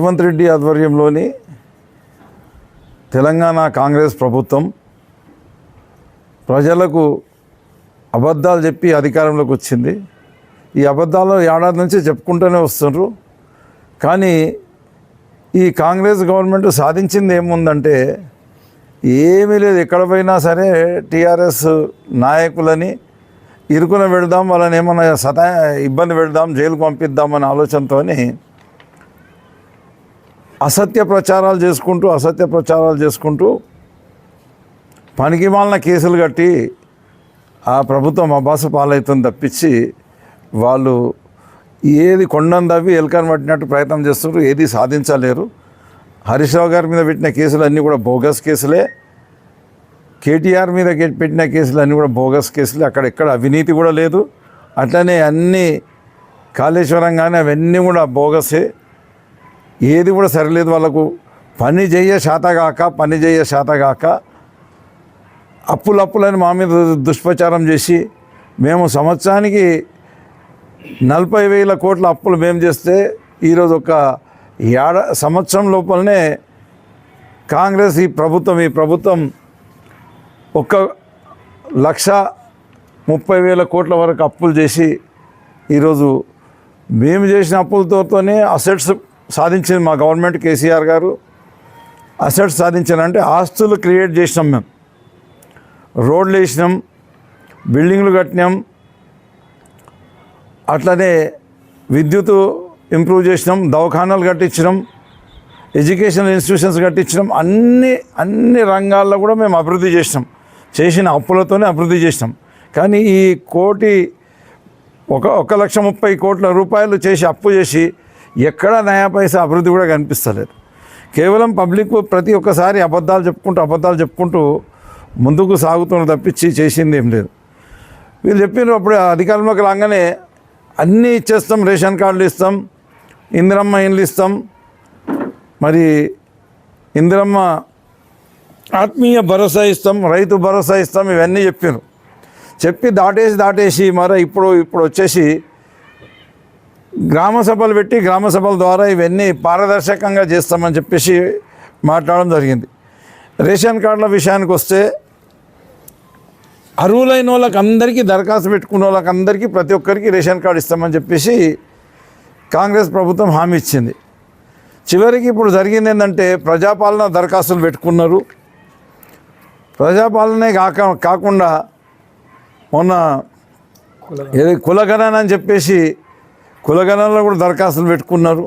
రేవంత్ రెడ్డి ఆధ్వర్యంలోని తెలంగాణ కాంగ్రెస్ ప్రభుత్వం ప్రజలకు అబద్ధాలు చెప్పి అధికారంలోకి వచ్చింది. ఈ అబద్ధాలు ఏడాది నుంచి చెప్పుకుంటూనే వస్తున్నారు కానీ ఈ కాంగ్రెస్ గవర్నమెంట్ సాధించింది ఏముందంటే ఏమీ లేదు. ఎక్కడ పోయినా సరే టీఆర్ఎస్ నాయకులని ఇరుకున పెడదాం వాళ్ళని ఏమన్నా సతా ఇబ్బంది పెడదాం జైలుకు పంపిద్దాం అనే ఆలోచనతోని అసత్య ప్రచారాలు చేసుకుంటూ అసత్య ప్రచారాలు చేసుకుంటూ పనికి మాలిన కేసులు కట్టి ఆ ప్రభుత్వం అభాస పాలవుతుంది తప్పించి వాళ్ళు ఏది కొండను తవ్వి పట్టినట్టు ప్రయత్నం చేస్తున్నారు ఏది సాధించలేరు. హరీష్ రావు గారి మీద పెట్టిన కేసులు అన్నీ కూడా బోగస్ కేసులే. కేటీఆర్ మీద పెట్టిన కేసులు అన్నీ కూడా బోగస్ కేసులే. అక్కడ ఎక్కడ అవినీతి కూడా లేదు. అట్లనే అన్నీ కాళేశ్వరం కానీ అవన్నీ కూడా బోగసే. ఏది కూడా సరిలేదు వాళ్ళకు. పని చేయ శాతగాక పని చేయ శాతగాక అప్పులు అప్పులని మా మీద దుష్ప్రచారం చేసి మేము సంవత్సరానికి నలభై వేల కోట్ల అప్పులు మేము చేస్తే ఈరోజు ఒక ఏడ సంవత్సరం లోపలనే కాంగ్రెస్ ఈ ప్రభుత్వం ఈ ప్రభుత్వం ఒక లక్ష ముప్పై వేల కోట్ల వరకు అప్పులు చేసి ఈరోజు మేము చేసిన అప్పులతోనే అసెట్స్ సాధించింది మా గవర్నమెంట్ కేసీఆర్ గారు. అసెట్స్ సాధించారంటే ఆస్తులు క్రియేట్ చేసినాం మేము. రోడ్లు వేసినాం బిల్డింగ్లు కట్టినాం. అట్లనే విద్యుత్ ఇంప్రూవ్ చేసినాం దవాఖానాలు కట్టించడం ఎడ్యుకేషనల్ ఇన్స్టిట్యూషన్స్ కట్టించడం అన్ని అన్ని రంగాల్లో కూడా మేము అభివృద్ధి చేసినాం. చేసిన అప్పులతోనే అభివృద్ధి చేసినాం. కానీ ఈ కోటి ఒక ఒక లక్ష ముప్పై కోట్ల రూపాయలు చేసి అప్పు చేసి ఎక్కడ నయా పైసా అభివృద్ధి కూడా కనిపిస్తలేదు. కేవలం పబ్లిక్ ప్రతి ఒక్కసారి అబద్ధాలు చెప్పుకుంటూ అబద్ధాలు చెప్పుకుంటూ ముందుకు సాగుతున్న తప్పించి చేసింది ఏం లేదు. వీళ్ళు చెప్పిన అప్పుడు అధికారంలోకి రాగానే అన్నీ ఇచ్చేస్తాం రేషన్ కార్డులు ఇస్తాం ఇందిరమ్మ ఇండ్లు ఇస్తాం. మరి ఇందిరమ్మ ఆత్మీయ భరోసా ఇస్తాం రైతు భరోసా ఇస్తాం ఇవన్నీ చెప్పారు చెప్పి దాటేసి దాటేసి మరి ఇప్పుడు ఇప్పుడు వచ్చేసి గ్రామ సభలు పెట్టి గ్రామ సభల ద్వారా ఇవన్నీ పారదర్శకంగా చేస్తామని చెప్పేసి మాట్లాడడం జరిగింది. రేషన్ కార్డుల విషయానికి వస్తే అర్హులైన వాళ్ళకి అందరికీ దరఖాస్తు పెట్టుకున్న వాళ్ళకి అందరికీ ప్రతి ఒక్కరికి రేషన్ కార్డు ఇస్తామని చెప్పేసి కాంగ్రెస్ ప్రభుత్వం హామీ ఇచ్చింది. చివరికి ఇప్పుడు జరిగింది ఏంటంటే ప్రజాపాలన దరఖాస్తులు పెట్టుకున్నారు. ప్రజాపాలనే కాక కాకుండా మొన్న ఏది కులగణన అని చెప్పేసి కులగణంలో కూడా దరఖాస్తులు పెట్టుకున్నారు.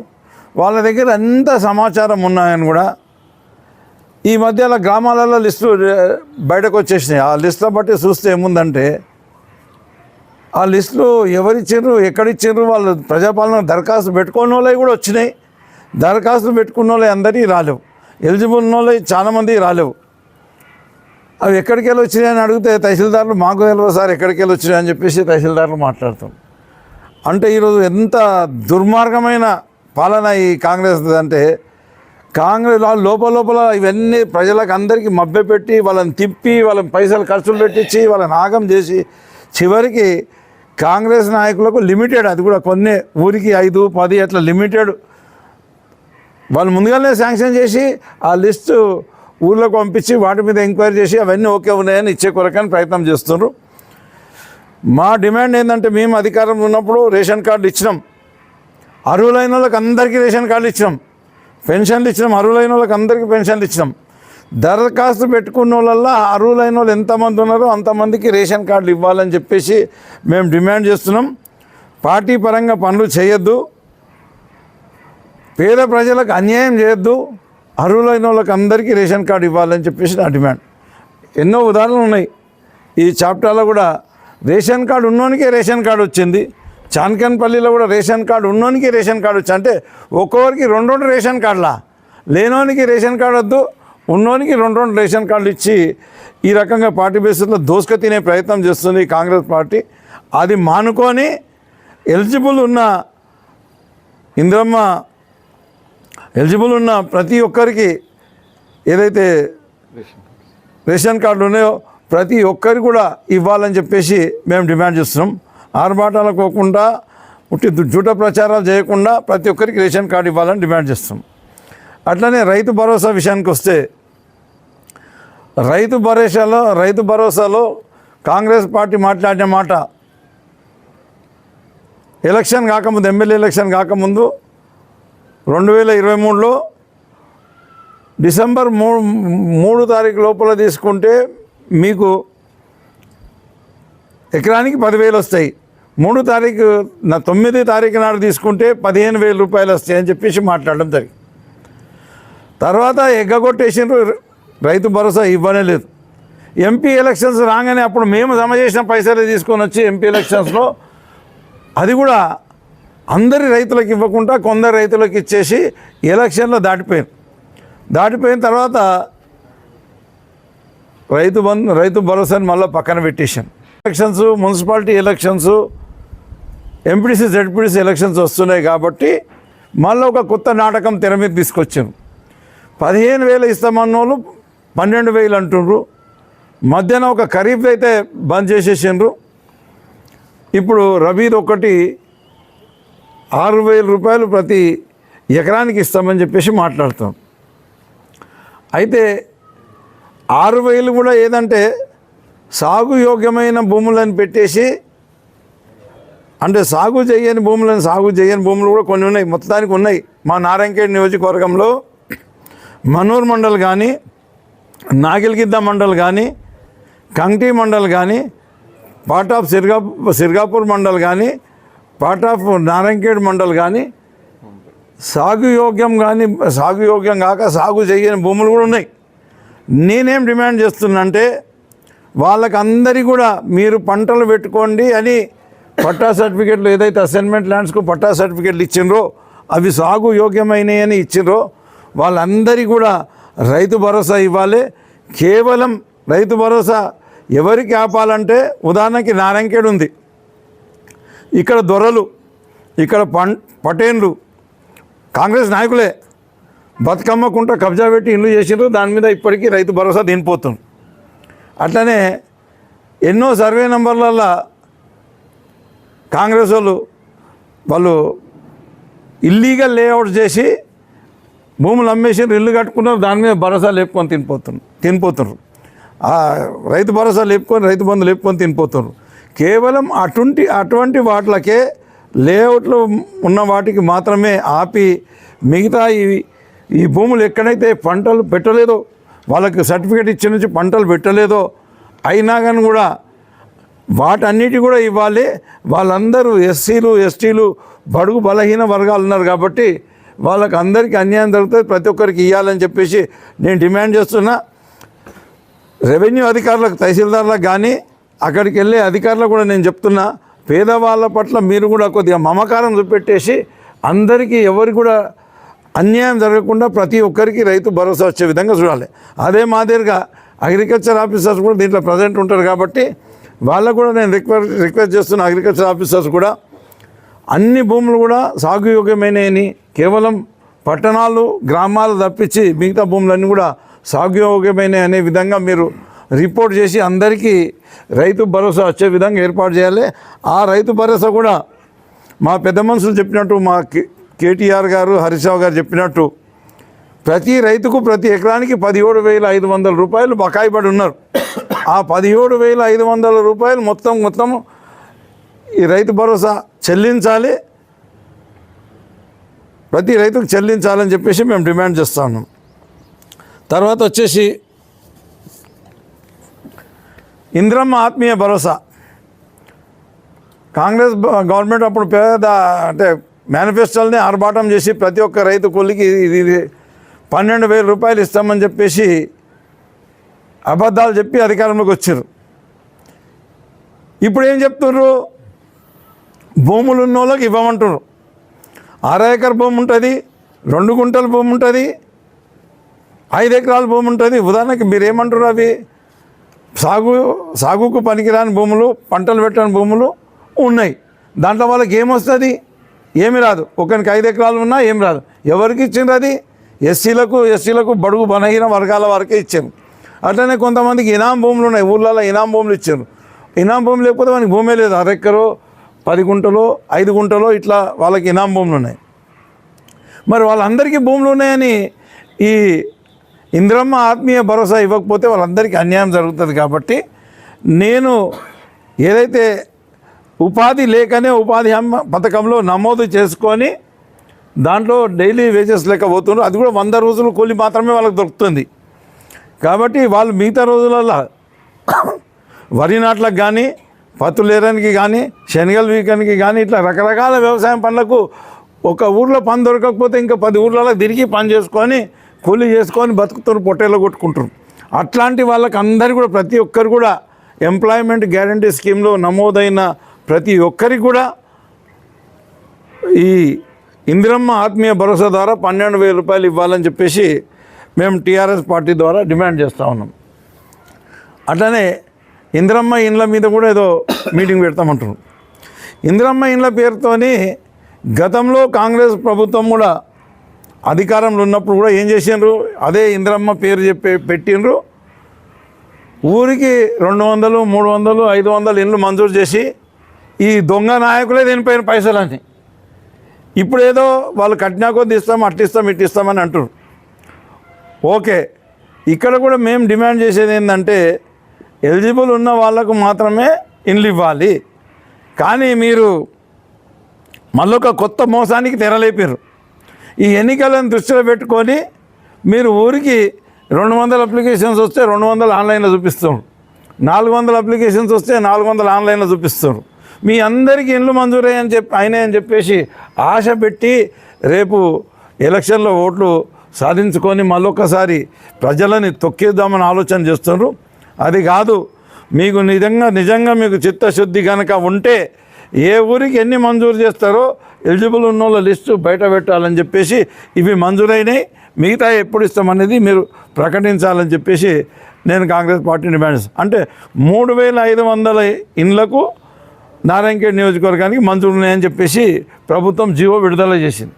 వాళ్ళ దగ్గర ఎంత సమాచారం ఉన్నాయని కూడా ఈ మధ్యలో గ్రామాలలో లిస్టు బయటకు వచ్చేసినాయి. ఆ లిస్టులో బట్టి చూస్తే ఏముందంటే ఆ లిస్టులో ఎవరిచ్చారు ఎక్కడిచ్చారు వాళ్ళు ప్రజాపాలన దరఖాస్తు పెట్టుకున్న వాళ్ళవి కూడా వచ్చినాయి. దరఖాస్తులు పెట్టుకున్న వాళ్ళు అందరికీ రాలేవు. ఎలిజిబుల్ ఉన్న వాళ్ళు చాలామంది రాలేవు. అవి ఎక్కడికి వెళ్ళి వచ్చినాయి అని అడిగితే తహసీల్దారులు మాకు తెలియదు సార్ ఎక్కడికి వెళ్ళి వచ్చినాయని చెప్పేసి తహసీల్దార్లు మాట్లాడతాం అంటే ఈరోజు ఎంత దుర్మార్గమైన పాలన ఈ కాంగ్రెస్ అంటే కాంగ్రెస్ వాళ్ళు లోపల లోపల ఇవన్నీ ప్రజలకు అందరికీ మభ్యపెట్టి వాళ్ళని తిప్పి వాళ్ళని పైసలు ఖర్చులు పెట్టించి వాళ్ళని ఆగం చేసి చివరికి కాంగ్రెస్ నాయకులకు లిమిటెడ్ అది కూడా కొన్ని ఊరికి ఐదు పది అట్లా లిమిటెడ్ వాళ్ళు ముందుగానే శాంక్షన్ చేసి ఆ లిస్టు ఊళ్ళోకి పంపించి వాటి మీద ఎంక్వైరీ చేసి అవన్నీ ఓకే ఉన్నాయని ఇచ్చే కొరకని ప్రయత్నం చేస్తున్నారు. మా డిమాండ్ ఏంటంటే మేము అధికారం ఉన్నప్పుడు రేషన్ కార్డు ఇచ్చినాం. అర్హులైన వాళ్ళకి అందరికీ రేషన్ కార్డులు ఇచ్చినాం. పెన్షన్లు ఇచ్చినాం అర్హులైన వాళ్ళకి అందరికీ పెన్షన్లు ఇచ్చినాం. దరఖాస్తు పెట్టుకున్న వాళ్ళల్లో అర్హులైన వాళ్ళు ఎంతమంది ఉన్నారో అంతమందికి రేషన్ కార్డులు ఇవ్వాలని చెప్పేసి మేము డిమాండ్ చేస్తున్నాం. పార్టీ పరంగా పనులు చేయొద్దు. పేద ప్రజలకు అన్యాయం చేయొద్దు. అర్హులైన వాళ్ళకి అందరికీ రేషన్ కార్డు ఇవ్వాలని చెప్పేసి నా డిమాండ్. ఎన్నో ఉదాహరణలు ఉన్నాయి. ఈ చాప్టర్లో కూడా రేషన్ కార్డు ఉన్నోనికే రేషన్ కార్డు వచ్చింది. చాన్కన్పల్లిలో కూడా రేషన్ కార్డు ఉన్నోనికి రేషన్ కార్డు వచ్చి అంటే ఒక్కొక్కరికి రెండు రెండు రేషన్ కార్డులా. లేనోనికి రేషన్ కార్డు వద్దు ఉన్నోనికి రెండు రెండు రేషన్ కార్డులు ఇచ్చి ఈ రకంగా పార్టీ బేసిస్లో దోసుక తినే ప్రయత్నం చేస్తుంది కాంగ్రెస్ పార్టీ. అది మానుకొని ఎలిజిబుల్ ఉన్న ఇంద్రమ్మ ఎలిజిబుల్ ఉన్న ప్రతి ఒక్కరికి ఏదైతే రేషన్ కార్డులు ఉన్నాయో ప్రతి ఒక్కరికి కూడా ఇవ్వాలని చెప్పేసి మేము డిమాండ్ చేస్తున్నాం. ఆర్భాటాలు పోకుండా ఉట్టి జూట ప్రచారాలు చేయకుండా ప్రతి ఒక్కరికి రేషన్ కార్డు ఇవ్వాలని డిమాండ్ చేస్తాం అట్లనే రైతు భరోసా విషయానికి వస్తే రైతు భరోసాలో రైతు భరోసాలో కాంగ్రెస్ పార్టీ మాట్లాడిన మాట ఎలక్షన్ కాకముందు ఎమ్మెల్యే ఎలక్షన్ కాకముందు రెండు వేల ఇరవై మూడులో డిసెంబర్ మూడు మూడు తారీఖు లోపల తీసుకుంటే మీకు ఎకరానికి పదివేలు వస్తాయి. మూడు తారీఖు నా తొమ్మిది తారీఖు నాడు తీసుకుంటే పదిహేను వేల రూపాయలు వస్తాయి అని చెప్పేసి మాట్లాడడం జరిగింది. తర్వాత ఎగ్గగొట్టేసిండ్రు రైతు భరోసా ఇవ్వనే లేదు. ఎంపీ ఎలక్షన్స్ రాగానే అప్పుడు మేము జమ చేసిన పైసలు తీసుకొని వచ్చి ఎంపీ ఎలక్షన్స్లో అది కూడా అందరి రైతులకు ఇవ్వకుండా కొందరు రైతులకు ఇచ్చేసి ఎలక్షన్లో దాటిపోయింది దాటిపోయిన తర్వాత రైతు బంధు రైతు భరోసాని మళ్ళీ పక్కన పెట్టేశాం elections municipality elections MPTC ZPTC elections వస్తున్నాయి కాబట్టి మళ్ళీ ఒక కొత్త నాటకం తెర మీద తీసుకొచ్చాం పదిహేను వేలు ఇస్తామన్నోళ్ళు పన్నెండు వేలు అంటుండ్రు. మధ్యాహ్నం ఒక ఖరీఫ్ అయితే బంద్ చేసేసిండ్రు. ఇప్పుడు రబీద్ ఒకటి ఆరు వేల రూపాయలు ప్రతి ఎకరానికి ఇస్తామని చెప్పేసి మాట్లాడతాం అయితే ఆరు వేలు కూడా ఏదంటే సాగు యోగ్యమైన భూములను పెట్టేసి అంటే సాగు చేయని భూములను సాగు చేయని భూములు కూడా కొన్ని ఉన్నాయి మొత్తానికి ఉన్నాయి. మా నారాయణఖేడ్ నియోజకవర్గంలో మనూర్ మండల్ కానీ నాగిల్గిద్ద మండల్ కానీ కంటి మండల్ కానీ పార్ట్ ఆఫ్ సిర్గా సిర్గాపూర్ మండల్ కానీ పార్ట్ ఆఫ్ నారాయణఖేడ్ మండల్ కానీ సాగు యోగ్యం కానీ సాగు యోగ్యం కాక సాగు చేయని భూములు కూడా ఉన్నాయి. నేనేం డిమాండ్ చేస్తున్నంటే వాళ్ళకి అందరికీ కూడా మీరు పంటలు పెట్టుకోండి అని పట్టా సర్టిఫికెట్లు ఏదైతే అసైన్మెంట్ ల్యాండ్స్కు పట్టా సర్టిఫికెట్లు ఇచ్చిండ్రో అవి సాగు యోగ్యమైనవి అని ఇచ్చిండ్రో వాళ్ళందరికీ కూడా రైతు భరోసా ఇవ్వాలి. కేవలం రైతు భరోసా ఎవరికి ఆపాలంటే ఉదాహరణకి నారంకేడు ఉంది. ఇక్కడ దొరలు ఇక్కడ పం పటేన్లు కాంగ్రెస్ నాయకులే బతుకమ్మకుంట కబ్జా పెట్టి ఇల్లు చేసిండ్రు దాని మీద ఇప్పటికీ రైతు భరోసా దినిపోతుంది అట్లనే ఎన్నో సర్వే నంబర్లలో కాంగ్రెస్ వాళ్ళు వాళ్ళు ఇల్లీగల్ లేఅవుట్ చేసి భూములు అమ్మేసి ఇల్లు కట్టుకున్నారు దాని మీద భరోసా లేపుకొని తినిపోతున్నారు తినిపోతున్నారు రైతు భరోసా లేపుకొని రైతు బంధు లేపుకొని తినిపోతున్నారు కేవలం అటువంటి అటువంటి వాటికే లేఅవుట్లు ఉన్న వాటికి మాత్రమే ఆపి మిగతా ఇవి ఈ భూములు ఎక్కడైతే పంటలు పెట్టలేదో వాళ్ళకి సర్టిఫికేట్ ఇచ్చి నుంచి పంటలు పెట్టలేదో అయినా కానీ కూడా వాటన్నిటి కూడా ఇవ్వాలి. వాళ్ళందరూ ఎస్సీలు ఎస్టీలు బడుగు బలహీన వర్గాలు ఉన్నారు కాబట్టి వాళ్ళకి అందరికీ అన్యాయం జరుగుతుంది. ప్రతి ఒక్కరికి ఇవ్వాలని చెప్పేసి నేను డిమాండ్ చేస్తున్నా. రెవెన్యూ అధికారులకు తహసీల్దార్లకు కానీ అక్కడికి వెళ్ళే అధికారులకు కూడా నేను చెప్తున్నా పేదవాళ్ళ పట్ల మీరు కూడా కొద్దిగా మమకారం చూపెట్టేసి అందరికీ ఎవరు కూడా అన్యాయం జరగకుండా ప్రతి ఒక్కరికి రైతు భరోసా వచ్చే విధంగా చూడాలి. అదే మాదిరిగా అగ్రికల్చర్ ఆఫీసర్స్ కూడా దీంట్లో ప్రజెంట్ ఉంటారు కాబట్టి వాళ్ళకు కూడా నేను రిక్వెస్ట్ రిక్వెస్ట్ చేస్తున్న అగ్రికల్చర్ ఆఫీసర్స్ కూడా అన్ని భూములు కూడా సాగుయోగ్యమైనవి కేవలం పట్టణాలు గ్రామాలు తప్పించి మిగతా భూములన్నీ కూడా సాగుయోగ్యమైన అనే విధంగా మీరు రిపోర్ట్ చేసి అందరికీ రైతు భరోసా వచ్చే విధంగా ఏర్పాటు చేయాలి. ఆ రైతు భరోసా కూడా మా పెద్ద మనుషులు చెప్పినట్టు మా కేటీఆర్ గారు హరీష్రావు గారు చెప్పినట్టు ప్రతి రైతుకు ప్రతి ఎకరానికి పదిహేడు వేల ఐదు వందల రూపాయలు బకాయి పడి ఉన్నారు. ఆ పదిహేడు వేల ఐదు వందల రూపాయలు మొత్తం మొత్తం ఈ రైతు భరోసా చెల్లించాలి. ప్రతి రైతుకు చెల్లించాలని చెప్పేసి మేము డిమాండ్ చేస్తా తర్వాత వచ్చేసి ఇంద్రమ్మ ఆత్మీయ భరోసా. కాంగ్రెస్ గవర్నమెంట్ అప్పుడు పేద అంటే మేనిఫెస్టోల్ని ఆర్భాటం చేసి ప్రతి ఒక్క రైతు కూలికి ఇది పన్నెండు వేల రూపాయలు ఇస్తామని చెప్పేసి అబద్ధాలు చెప్పి అధికారంలోకి వచ్చారు. ఇప్పుడు ఏం చెప్తున్నారు భూములు ఉన్న వాళ్ళకి ఇవ్వమంటారు అర ఎకర భూమి ఉంటుంది రెండు గుంటల భూమి ఉంటుంది ఐదు ఎకరాల భూమి ఉంటుంది. ఉదాహరణకి మీరు ఏమంటారు అవి? సాగు సాగుకు పనికిరాని భూములు పంటలు పెట్టని భూములు ఉన్నాయి. దాంట్లో వాళ్ళకి ఏమొస్తుంది? ఏమి రాదు. ఒకరికి ఐదు ఎకరాలు ఉన్నా ఏం రాదు. ఎవరికి ఇచ్చిండ్రు అది? ఎస్సీలకు ఎస్సీలకు బడుగు బలహీన వర్గాల వరకే ఇచ్చారు అట్లనే కొంతమందికి ఇనాం భూములు ఉన్నాయి. ఊళ్ళలో ఇనాం భూములు ఇచ్చారు ఇనాం భూమి లేకపోతే మనకి భూమే లేదు. అరెక్కరో పది గుంటలో ఐదు గుంటలో ఇట్లా వాళ్ళకి ఇనాం భూములు ఉన్నాయి. మరి వాళ్ళందరికీ భూములు ఉన్నాయని ఈ ఇంద్రమ్మ ఆత్మీయ భరోసా ఇవ్వకపోతే వాళ్ళందరికీ అన్యాయం జరుగుతుంది కాబట్టి నేను ఏదైతే ఉపాధి లేకనే ఉపాధి హామీ పథకంలో నమోదు చేసుకొని దాంట్లో డైలీ వేజెస్ లెక్క పోతున్నారు. అది కూడా వంద రోజులు కూలి మాత్రమే వాళ్ళకి దొరుకుతుంది. కాబట్టి వాళ్ళు మిగతా రోజులలో వరి నాట్లకు కానీ పత్తులేరానికి కానీ శనగలు వీకానికి కానీ ఇట్లా రకరకాల వ్యవసాయం పనులకు ఒక ఊర్లో పని దొరకకపోతే ఇంకా పది ఊర్లలో తిరిగి పని చేసుకొని కూలీ చేసుకొని బతుకుతారు పొట్టేలో కొట్టుకుంటారు అట్లాంటి వాళ్ళకి అందరు కూడా ప్రతి ఒక్కరు కూడా ఎంప్లాయ్మెంట్ గ్యారంటీ స్కీమ్లో నమోదైన ప్రతి ఒక్కరికి కూడా ఈ ఇందిరమ్మ ఆత్మీయ భరోసా ద్వారా పన్నెండు వేల రూపాయలు ఇవ్వాలని చెప్పేసి మేము టీఆర్ఎస్ పార్టీ ద్వారా డిమాండ్ చేస్తూ ఉన్నాం. అట్లనే ఇందిరమ్మ ఇండ్ల మీద కూడా ఏదో మీటింగ్ పెడతామంటున్నాం. ఇందిరమ్మ ఇండ్ల పేరుతోని గతంలో కాంగ్రెస్ ప్రభుత్వం కూడా అధికారంలో ఉన్నప్పుడు కూడా ఏం చేసిండ్రు? అదే ఇందిరమ్మ పేరు చెప్పి పెట్టిండ్రు. ఊరికి రెండు వందలు మూడు వందలు ఐదు వందలు ఇండ్లు మంజూరు చేసి ఈ దొంగ నాయకులే దీనిపైన పైసలని ఇప్పుడు ఏదో వాళ్ళు కట్టినా కొద్ది ఇస్తాం అట్టిస్తాం ఇట్టిస్తామని అంటారు ఓకే ఇక్కడ కూడా మేము డిమాండ్ చేసేది ఏంటంటే ఎలిజిబుల్ ఉన్న వాళ్ళకు మాత్రమే ఇండ్లు ఇవ్వాలి. కానీ మీరు మళ్ళొక కొత్త మోసానికి తెరలేపారు ఈ ఎన్నికలను దృష్టిలో పెట్టుకొని మీరు ఊరికి రెండు వందల అప్లికేషన్స్ వస్తే రెండు వందలు ఆన్లైన్లో చూపిస్తారు నాలుగు వందల అప్లికేషన్స్ వస్తే నాలుగు వందలు ఆన్లైన్లో చూపిస్తారు మీ అందరికీ ఇండ్లు మంజూరయ్యని చెప్పి అయినాయని చెప్పేసి ఆశ పెట్టి రేపు ఎలక్షన్లో ఓట్లు సాధించుకొని మళ్ళొక్కసారి ప్రజలని తొక్కేద్దామని ఆలోచన చేస్తున్నారు. అది కాదు మీకు నిజంగా నిజంగా మీకు చిత్తశుద్ధి కనుక ఉంటే ఏ ఊరికి ఎన్ని మంజూరు చేస్తారో ఎలిజిబుల్ ఉన్న వాళ్ళ లిస్టు బయట పెట్టాలని చెప్పేసి ఇవి మంజూరైనాయి. మిగతా ఎప్పుడు ఇస్తామనేది మీరు ప్రకటించాలని చెప్పేసి నేను కాంగ్రెస్ పార్టీ డిమాండ్స్. అంటే మూడు వేల ఐదు వందల ఇండ్లకు నారాయణఖేడ్ నియోజకవర్గానికి మంత్రులు ఉన్నాయని చెప్పేసి ప్రభుత్వం జీవో విడుదల చేసింది.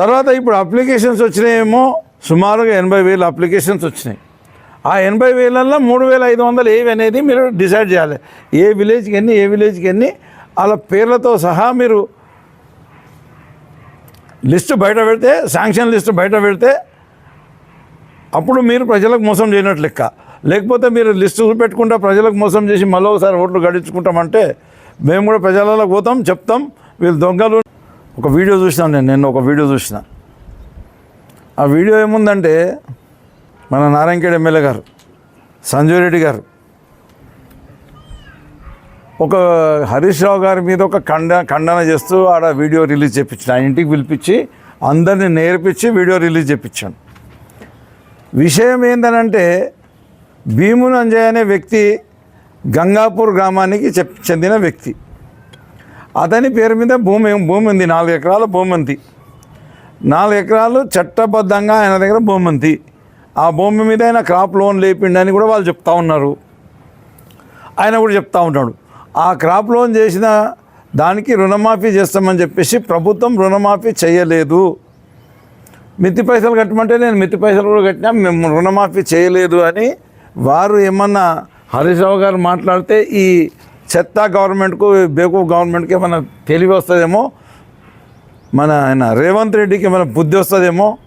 తర్వాత ఇప్పుడు అప్లికేషన్స్ వచ్చినాయేమో సుమారుగా ఎనభై వేల అప్లికేషన్స్ వచ్చినాయి. ఆ ఎనభై వేలల్లో మూడు వేల ఐదు వందలు ఏవి అనేది మీరు డిసైడ్ చేయాలి. ఏ విలేజ్కి ఎన్ని ఏ విలేజ్కి ఎన్ని వాళ్ళ పేర్లతో సహా మీరు లిస్టు బయట పెడితే శాంక్షన్ లిస్టు బయట పెడితే అప్పుడు మీరు ప్రజలకు మోసం చేయనట్లు లెక్క. లేకపోతే మీరు లిస్టు పెట్టుకుంటా ప్రజలకు మోసం చేసి మళ్ళీ ఒకసారి ఓట్లు గడించుకుంటామంటే మేము కూడా ప్రజలలో పోతాం చెప్తాం. వీళ్ళు దొంగలు. ఒక వీడియో చూసినాను నేను నిన్న ఒక వీడియో చూసిన. ఆ వీడియో ఏముందంటే మన నారాయణఖేడ్ ఎమ్మెల్యే గారు సంజయ్ రెడ్డి గారు ఒక హరీష్ రావు గారి మీద ఒక ఖండ ఖండన చేస్తూ ఆడ వీడియో రిలీజ్ చేయించిన ఆయన ఇంటికి పిలిపించి అందరిని నేర్పించి వీడియో రిలీజ్ చేయించాను విషయం ఏంటనంటే భీమున్ అంజయ్ అనే వ్యక్తి గంగాపూర్ గ్రామానికి చెప్ చెందిన వ్యక్తి. అతని పేరు మీద భూమి భూమి ఉంది నాలుగు ఎకరాల భూమి ఉంది నాలుగు ఎకరాలు చట్టబద్ధంగా ఆయన దగ్గర భూమి ఉంది ఆ భూమి మీద ఆయన క్రాప్ లోన్ లేపిండని కూడా వాళ్ళు చెప్తా ఉన్నారు. ఆయన కూడా చెప్తా ఉంటాడు. ఆ క్రాప్ లోన్ చేసిన దానికి రుణమాఫీ చేస్తామని చెప్పేసి ప్రభుత్వం రుణమాఫీ చేయలేదు. మిత్తి పైసలు కట్టమంటే నేను మిత్తి పైసలు కూడా కట్టినా మేము రుణమాఫీ చేయలేదు అని వారు ఏమన్నా హరీష్ రావు గారు మాట్లాడితే ఈ చెత్త గవర్నమెంట్కు బేకూఫ్ గవర్నమెంట్కి ఏమైనా తెలివి వస్తుందేమో మన ఆయన రేవంత్ రెడ్డికి ఏమైనా బుద్ధి వస్తుందేమో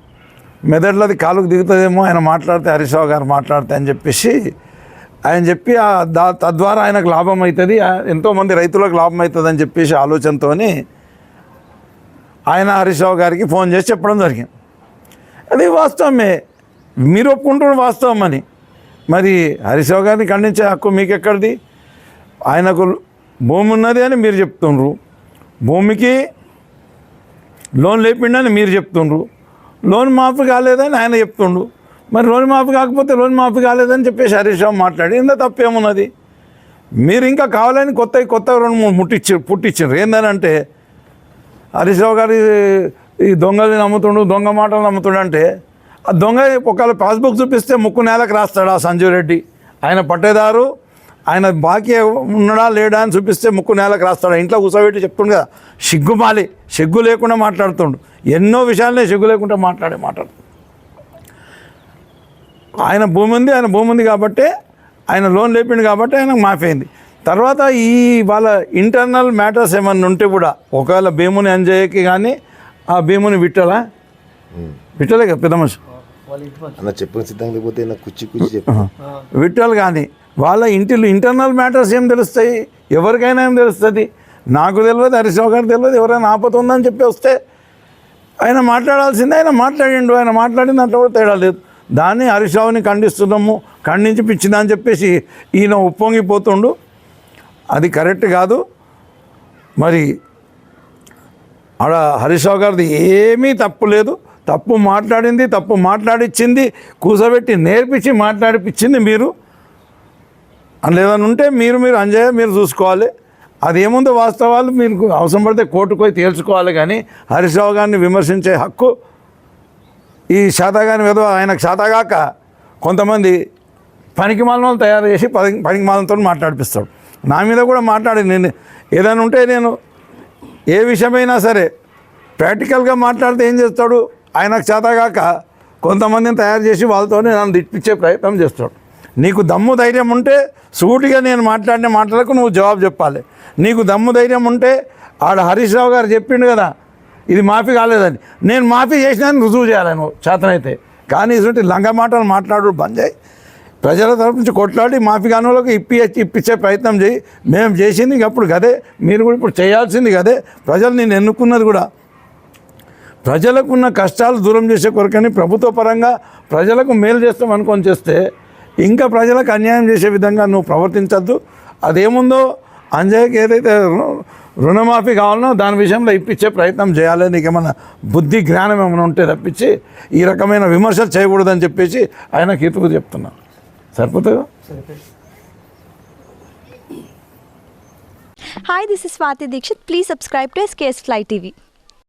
మెదడులది కాలుకు దిగుతుందేమో ఆయన మాట్లాడితే హరీష్ రావు గారు మాట్లాడితే అని చెప్పేసి ఆయన చెప్పి దా తద్వారా ఆయనకు లాభం అవుతుంది ఎంతోమంది రైతులకు లాభం అవుతుంది అని చెప్పేసి ఆలోచనతోని ఆయన హరీష్ రావు గారికి ఫోన్ చేసి చెప్పడం జరిగింది. అది వాస్తవమే. మీరు ఒప్పుకుంటున్న వాస్తవం అని మరి హరీష్ గారిని ఖండించే హక్కు మీకెక్కడిది? ఆయనకు భూమి ఉన్నది అని మీరు చెప్తుండ్రు. భూమికి లోన్ లేపిండని మీరు చెప్తుండ్రు. లోన్ మాఫీ కాలేదని ఆయన చెప్తుండు. మరి లోన్ మాఫీ కాకపోతే లోన్ మాఫీ కాలేదని చెప్పేసి హరీష్ రావు మాట్లాడి ఇంత తప్పేమున్నది? మీరు ఇంకా కావాలని కొత్త కొత్త రెండు మూడు ముట్టించారు పుట్టించారు ఏందనంటే హరీష్ రావు ఈ దొంగలు నమ్ముతుండు దొంగ మాటలు నమ్ముతుండంటే దొంగ ఒకవేళ పాస్బుక్ చూపిస్తే ముక్కు నేలకు రాస్తాడు ఆ సంజీవ్ రెడ్డి? ఆయన పట్టేదారు ఆయన బాకీ ఉన్నాడా లేడా అని చూపిస్తే ముక్కు నేలకు రాస్తాడు? ఇంట్లో కూర్చోబెట్టి చెప్తుండు కదా. సిగ్గుమాలి సిగ్గు లేకుండా మాట్లాడుతుండు. ఎన్నో విషయాలనే సిగ్గు లేకుండా మాట్లాడే మాట్లాడు ఆయన భూమి ఉంది ఆయన భూమి ఉంది కాబట్టి ఆయన లోన్ లేపిండు కాబట్టి ఆయనకు మాఫీ అయింది. తర్వాత ఈ వాళ్ళ ఇంటర్నల్ మ్యాటర్స్ ఏమన్నా ఉంటే కూడా ఒకవేళ భీముని అంజయ్యకి కానీ ఆ భీముని విట్టలా? విఠలే కదా పెద్ద మనిషి. అన్న చెప్పిన సిద్ధంగా లేకపోతే నాకు కుచ్చి కుచ్చి చెప్పు. విఠల్ కానీ వాళ్ళ ఇంటిలో ఇంటర్నల్ మ్యాటర్స్ ఏం తెలుస్తాయి? ఎవరికైనా ఏం తెలుస్తుంది? నాకు తెలియదు హరీశ్రావు గారు తెలియదు ఎవరైనా ఆపద ఉందని చెప్పి వస్తే ఆయన మాట్లాడాల్సిందే ఆయన మాట్లాడిండు ఆయన మాట్లాడిన దాంట్లో కూడా తేడా లేదు. దాన్ని హరీశ్రావుని ఖండిస్తున్నాము ఖండించి పిచ్చిందా అని చెప్పేసి ఈయన ఉప్పొంగిపోతుండు. అది కరెక్ట్ కాదు. మరి ఆడ హరీష్ రావు గారిది ఏమీ తప్పు లేదు. తప్పు మాట్లాడింది తప్పు మాట్లాడిచ్చింది కూసబెట్టి నేర్పించి మాట్లాడిపించింది మీరు. లేదని ఏదైనా ఉంటే మీరు మీరు అంజయ్య మీరు చూసుకోవాలి. అది ఏముందో వాస్తవాలు? మీకు అవసరం పడితే కోర్టుకు పోయి తేల్చుకోవాలి కానీ హరీష్రావు గారిని విమర్శించే హక్కు ఈ శాతగాని విధవ ఆయనకు శాతగాక కొంతమంది పనికి మాలను తయారు చేసి పని పనికి మాలతో మాట్లాడిపిస్తాడు. నా మీద కూడా మాట్లాడి నేను ఏదైనా ఉంటే నేను ఏ విషయమైనా సరే ప్రాక్టికల్గా మాట్లాడితే ఏం చేస్తాడు? ఆయనకు చేతగాక కొంతమందిని తయారు చేసి వాళ్ళతోనే నన్ను తిప్పించే ప్రయత్నం చేస్తాడు. నీకు దమ్ము ధైర్యం ఉంటే సూటిగా నేను మాట్లాడిన మాటలకు నువ్వు జవాబు చెప్పాలి. నీకు దమ్ము ధైర్యం ఉంటే ఆడ హరీష్ రావు గారు చెప్పిండు కదా ఇది మాఫీ కాలేదని. నేను మాఫీ చేసినాను రుజువు చేయాలి నువ్వు చేతనైతే. కానీ ఇటువంటి లంగ మాటలు మాట్లాడు బంద్ చేయి. ప్రజల తరపు నుంచి కొట్లాడి మాఫీ కానులకు ఇప్పి ఇప్పించే ప్రయత్నం చేయి. మేము చేసింది ఇంక అప్పుడు కదే మీరు కూడా ఇప్పుడు చేయాల్సింది గదే. ప్రజలు నేను ఎన్నుకున్నది కూడా ప్రజలకు ఉన్న కష్టాలు దూరం చేసే కొరకని ప్రభుత్వ పరంగా ప్రజలకు మేలు చేస్తాం అనుకొని చేస్తే ఇంకా ప్రజలకు అన్యాయం చేసే విధంగా నువ్వు ప్రవర్తించద్దు. అదేముందో అంజయ్యకి ఏదైతే రుణమాఫీ కావాలనో దాని విషయంలో ఇప్పించే ప్రయత్నం చేయాలి. నీకు ఏమైనా బుద్ధి జ్ఞానం ఏమైనా ఉంటే తప్పించి ఈ రకమైన విమర్శలు చేయకూడదని చెప్పేసి ఆయన కీర్తికు చెప్తున్నాను సరిపోతుందా hi this is Swathi Dikshit please subscribe to SKS fly TV